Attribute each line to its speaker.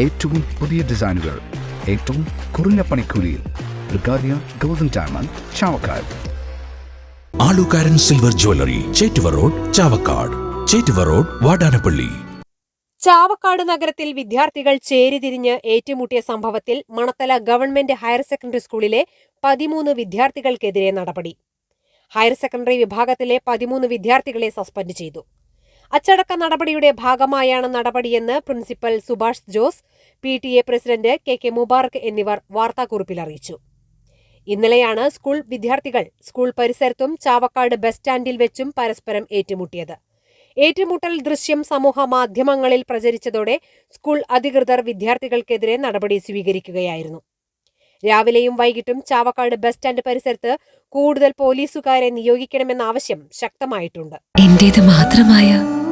Speaker 1: ഏറ്റവും പുതിയ ഡിസൈനുകൾ ഏറ്റവും കുറഞ്ഞ പണിക്കൂലിയിൽ Brigadia golden diamond Chavakkad.
Speaker 2: Aalookkaran silver jewellery Chettuva road Chavakkad. Chettuva road Vadanappally.
Speaker 3: Chavakkad നഗരത്തിൽ വിദ്യാർത്ഥികൾ ചേരിതിരിഞ്ഞ് ഏറ്റുമുട്ടിയ സംഭവത്തിൽ മണത്തല ഗവൺമെന്റ് ഹയർ സെക്കൻഡറി സ്കൂളിലെ പതിമൂന്ന് വിദ്യാർത്ഥികൾക്കെതിരെ നടപടി. ഹയർ സെക്കൻഡറി വിഭാഗത്തിലെ പതിമൂന്ന് വിദ്യാർത്ഥികളെ സസ്പെൻഡ് ചെയ്തു. അച്ചടക്ക നടപടിയുടെ ഭാഗമായാണ് നടപടിയെന്ന് principal Subhash Jose P T A president K K Mubarak എന്നിവർ വാർത്താക്കുറിപ്പിൽ അറിയിച്ചു. ഇന്നലെയാണ് സ്കൂൾ വിദ്യാർത്ഥികൾ സ്കൂൾ പരിസരത്തും ചാവക്കാട് ബസ് സ്റ്റാൻഡിൽ വെച്ചും പരസ്പരം ഏറ്റുമുട്ടിയത്. ഏറ്റുമുട്ടൽ ദൃശ്യം സമൂഹ മാധ്യമങ്ങളിൽ പ്രചരിച്ചതോടെ സ്കൂൾ അധികൃതർ വിദ്യാർത്ഥികൾക്കെതിരെ നടപടി സ്വീകരിക്കുകയായിരുന്നു. രാവിലെയും വൈകിട്ടും ചാവക്കാട് ബസ് സ്റ്റാൻഡ് പരിസരത്ത് കൂടുതൽ പോലീസുകാരെ നിയോഗിക്കണമെന്ന ആവശ്യം ശക്തമായിട്ടുണ്ട്.
Speaker 4: എന്റേത് മാത്രമായ